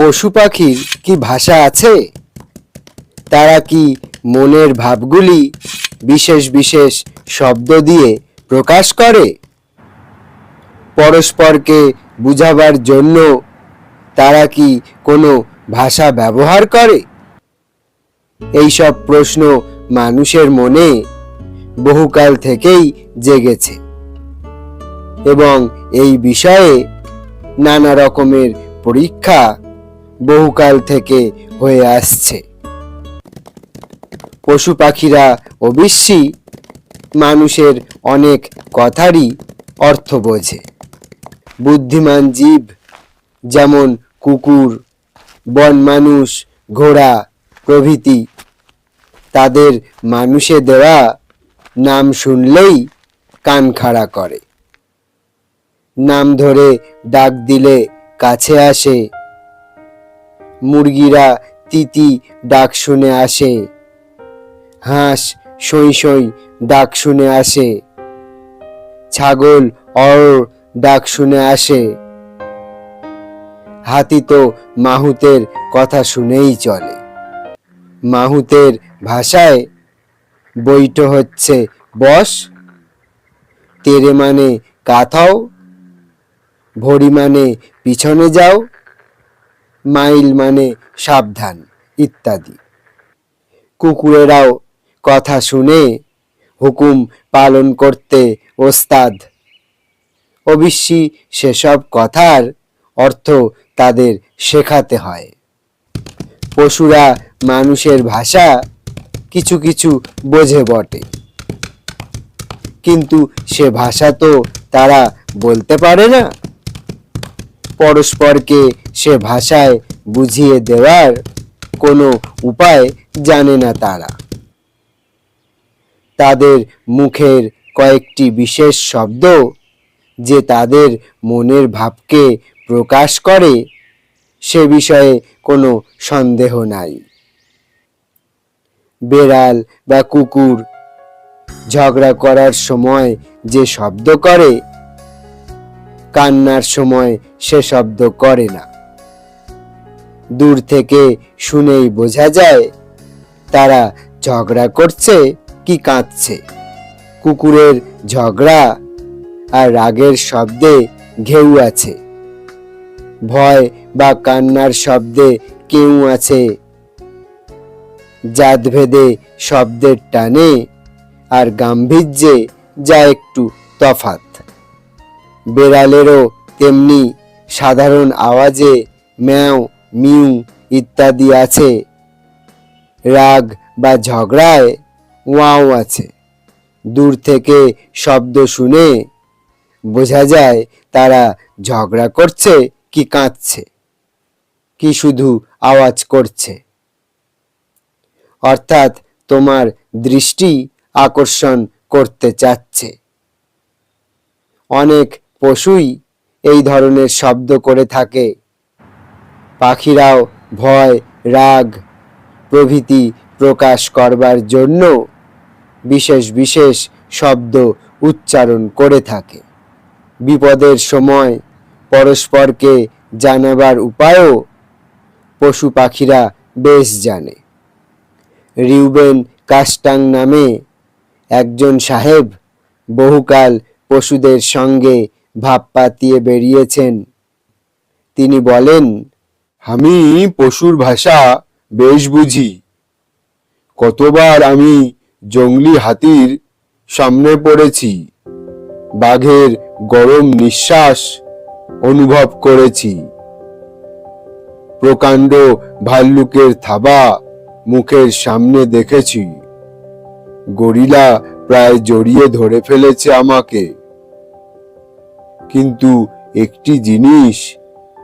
পশু পাখির কি ভাষা আছে? তারা কি মনের ভাবগুলি বিশেষ বিশেষ শব্দ দিয়ে প্রকাশ করে? পরস্পরকে বুঝাবার জন্য তারা কি কোনো ভাষা ব্যবহার করে? এইসব প্রশ্ন মানুষের মনে বহুকাল থেকেই জেগেছে এবং এই বিষয়ে নানা রকমের পরীক্ষা বহুকাল থেকে হয়ে আসছে। পশু পাখিরা অবশ্যই মানুষের অনেক কথারই অর্থ বোঝে। বুদ্ধিমান জীব, যেমন কুকুর, বন মানুষ, ঘোড়া প্রভৃতি, তাদের মানুষে দেওয়া নাম শুনলেই কান খাড়া করে। নাম ধরে ডাক দিলে কাছে আসে মুরগিরা তিতি ডাক শুনে আসে। হাঁস সই সই ডাক শুনে আসে। ছাগল অর ডাক শুনে আসে। হাতি তো মাহুতের কথা শুনেই চলে। মাহুতের ভাষায় বৈঠ হচ্ছে বস। তেরে মানে কাথাও, ভরি মানে পিছনে যাও। মাইল মানে সাবধান, ইত্যাদি। কুকুরেরাও কথা শুনে হুকুম পালন করতে ওস্তাদ। অবশ্যই সেসব কথার অর্থ তাদের শেখাতে হয়। পশুরা মানুষের ভাষা কিছু কিছু বোঝে বটে। কিন্তু সে ভাষা তো তারা বলতে পারে না। পরস্পরকে সে ভাষায় বুঝিয়ে দেওয়ার কোনো উপায় জানে না তারা। তাদের মুখের কয়েকটি বিশেষ শব্দ যে তাদের মনের ভাবকে প্রকাশ করে, সে বিষয়ে কোনো সন্দেহ নাই। বেড়াল বা কুকুর ঝগড়া করার সময় যে শব্দ করে কান্নার সময় সে শব্দ করে না। দূর থেকে শুনেই বোঝা যায়, তারা ঝগড়া করছে কি কাঁদছে। কুকুরের ঝগড়া আর রাগের শব্দে ঘেউ আছে। ভয় বা কান্নার শব্দে কেউ আছে। জাতভেদে শব্দের টানে আর গাম্ভীর্যে যা একটু তফাত বেড়ালেরও তেমনি সাধারণ আওয়াজে ম্যাও, মিউ ইত্যাদি আছে। রাগ বা ঝগড়ায় ওয়াও আছে। দূর থেকে শব্দ শুনে বোঝা যায় তারা ঝগড়া করছে কি কাঁদছে, কি শুধু আওয়াজ করছে। অর্থাৎ তোমার দৃষ্টি আকর্ষণ করতে চাচ্ছে। অনেক পশুই এই ধরনের শব্দ করে থাকে। পাখিরাও ভয়, রাগ প্রভৃতি প্রকাশ করবার জন্য বিশেষ বিশেষ শব্দ উচ্চারণ করে থাকে। বিপদের সময় পরস্পরকে জানাবার উপায়ও পশু পাখিরা বেশ জানে। রিউবেন কাস্টাং নামে একজন সাহেব বহুকাল পশুদের সঙ্গে ভাব পাতিয়ে বেরিয়েছেন। তিনি বলেন, আমি পশুর ভাষা বেশ বুঝি। কতবার আমি জঙ্গলি হাতির সামনে পড়েছি, বাঘের গরম নিঃশ্বাস অনুভব করেছি। প্রকাণ্ড ভাল্লুকের থাবা মুখের সামনে দেখেছি। গরিলা প্রায় জড়িয়ে ধরে ফেলেছে আমাকে। কিন্তু একটি জিনিস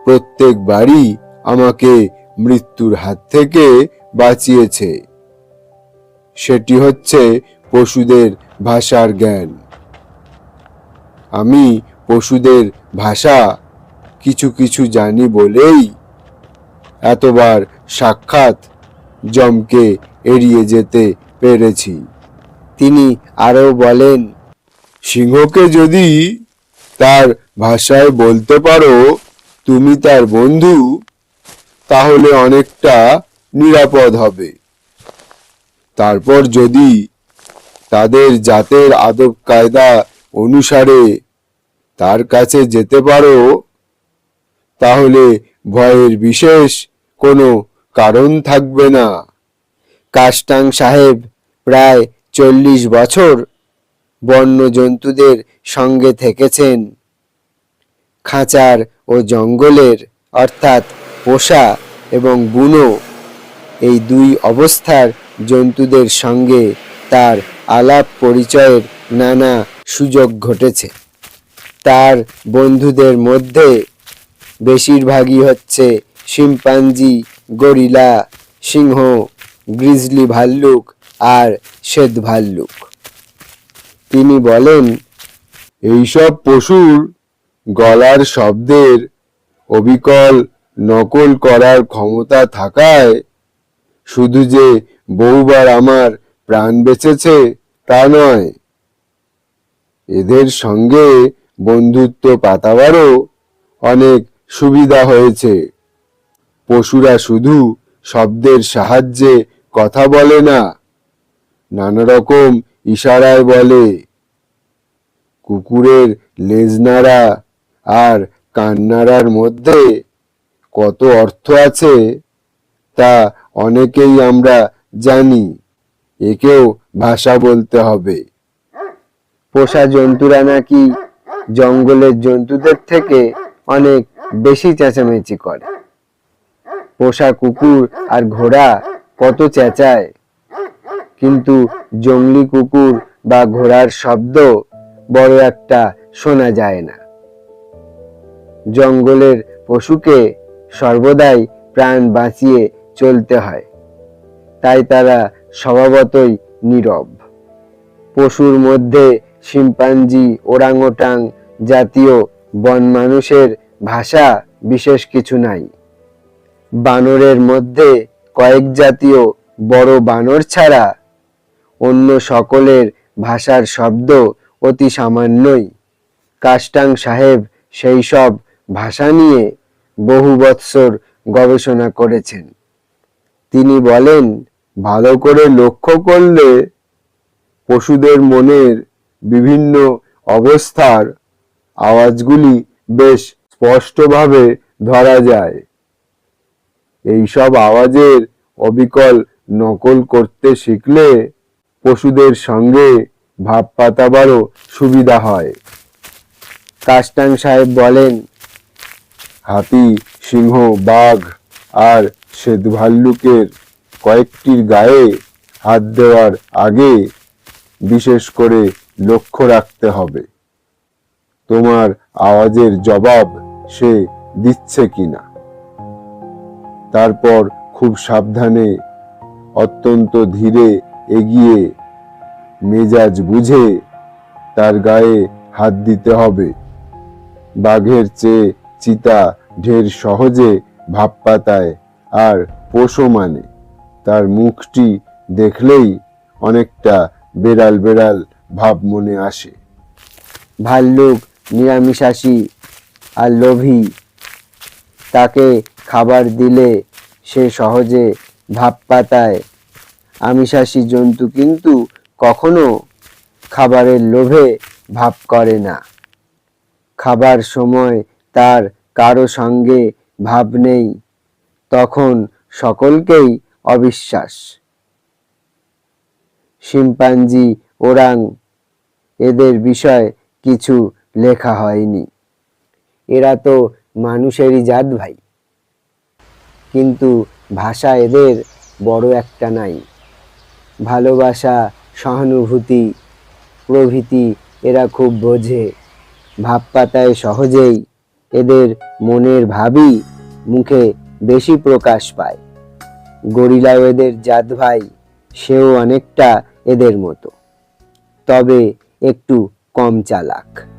প্রত্যেকবারই আমাকে মৃত্যুর হাত থেকে বাঁচিয়েছে। সেটি হচ্ছে পশুদের ভাষার জ্ঞান। আমি পশুদের ভাষা কিছু কিছু জানি বলেই এতবার সাক্ষাৎ জমকে এড়িয়ে যেতে পেরেছি। তিনি আরও বলেন, সিংহকে যদি তার ভাষায় বলতে পারো, তুমি তার বন্ধু, তাহলে অনেকটা নিরাপদ হবে। তারপর যদি তাদের জাতের আদব কায়দা অনুসারে তার কাছে যেতে পারো, তাহলে ভয়ের বিশেষ কোনো কারণ থাকবে না। কাস্টাং সাহেব প্রায় চল্লিশ বছর বন্য জন্তুদের সঙ্গে থেকেছেন। খাঁচার ও জঙ্গলের, অর্থাৎ পোষা এবং বুনো, এই দুই অবস্থার জন্তুদের সঙ্গে তার আলাপ পরিচয়ের নানা সুযোগ ঘটেছে। তার বন্ধুদের মধ্যে বেশিরভাগই হচ্ছে শিম্পাঞ্জি, গরিলা, সিংহ, গ্রিজলি ভাল্লুক আর শ্বেত ভাল্লুক। তিনি বলেন, এইসব পশুর গলার শব্দের অবিকল নকল করার ক্ষমতা থাকায় শুধু যে বহুবার আমার প্রাণ বেঁচেছে তা নয়, এদের সঙ্গে বন্ধুত্ব পাতাবারও অনেক সুবিধা হয়েছে। পশুরা শুধু শব্দের সাহায্যে কথা বলে না, নানা রকম ইশারায় বলে, কুকুরের লেজ নাড়া আর কান্নাড়ার মধ্যে কত অর্থ আছে তা অনেকেই আমরা জানি, একেও ভাষা বলতে হবে। পোষা জন্তুরা নাকি জঙ্গলের জন্তুদের থেকে অনেক বেশি চেঁচামেচি করে। পোষা কুকুর আর ঘোড়া কত চেঁচায় কিন্তু জংলি কুকুর বা ঘোড়ার শব্দ বড় একটা শোনা যায় না। জঙ্গলের পশুকে সর্বদাই প্রাণ বাঁচিয়ে চলতে হয়, তাই তারা স্বভাবতই নীরব। পশুর মধ্যে শিম্পাঞ্জি ওরাংওটাং জাতীয় বন মানুষের ভাষা বিশেষ কিছু নাই। বানরের মধ্যে কয়েক জাতীয় বড় বানর ছাড়া অন্য সকলের ভাষার শব্দ অতি সামান্যই। কাস্টাং সাহেব সেই সব ভাষা নিয়ে বহু বৎসর গবেষণা করেছেন। তিনি বলেন, ভালো করে লক্ষ্য করলে পশুদের মনের বিভিন্ন অবস্থার আওয়াজগুলি বেশ স্পষ্টভাবে ধরা যায়। এইসব আওয়াজের অবিকল নকল করতে শিখলে পশুদের সঙ্গে ভাব পাতাবারও সুবিধা হয়। কাস্টাং সাহেব বলেন, হাতি, সিংহ, বাঘ আর শ্বেত ভাল্লুকের কয়েকটির গায়ে হাত দেওয়ার আগে বিশেষ করে লক্ষ্য রাখতে হবে। তোমার আওয়াজের জবাব সে দিচ্ছে কিনা? তারপর খুব সাবধানে, অত্যন্ত ধীরে এগিয়ে মেজাজ বুঝে তার গায়ে হাত দিতে হবে। বাঘের চেয়ে চিতা ঢের সহজে ভাব পাতায় আর পোষো মানে। তার মুখটি দেখলেই অনেকটা বেড়াল বেড়াল ভাব মনে আসে। ভাল্লুক, নিরামিষাশী আর লোভী, তাকে খাবার দিলে সে সহজে ভাব পাতায় আমিষাশী জন্তু কিন্তু কখনো খাবারের লোভে ভাব করে না। খাবার সময় তার কারও সঙ্গে ভাব নেই, তখন সকলকেই অবিশ্বাস। শিম্পাঞ্জি, ওরাং, এদের বিষয় কিছু লেখা হয়নি। এরা তো মানুষেরই জাত ভাই। কিন্তু ভাষা এদের বড় একটা নাই। ভালোবাসা, সহানুভূতি, প্রভৃতি এরা খুব বোঝে। ভাব পাতায় সহজেই এদের মনের ভাবই মুখে বেশি প্রকাশ পায়। গরিলাও এদের জাত ভাই, সেও অনেকটা এদের মতো। তবে একটু কম চালাক।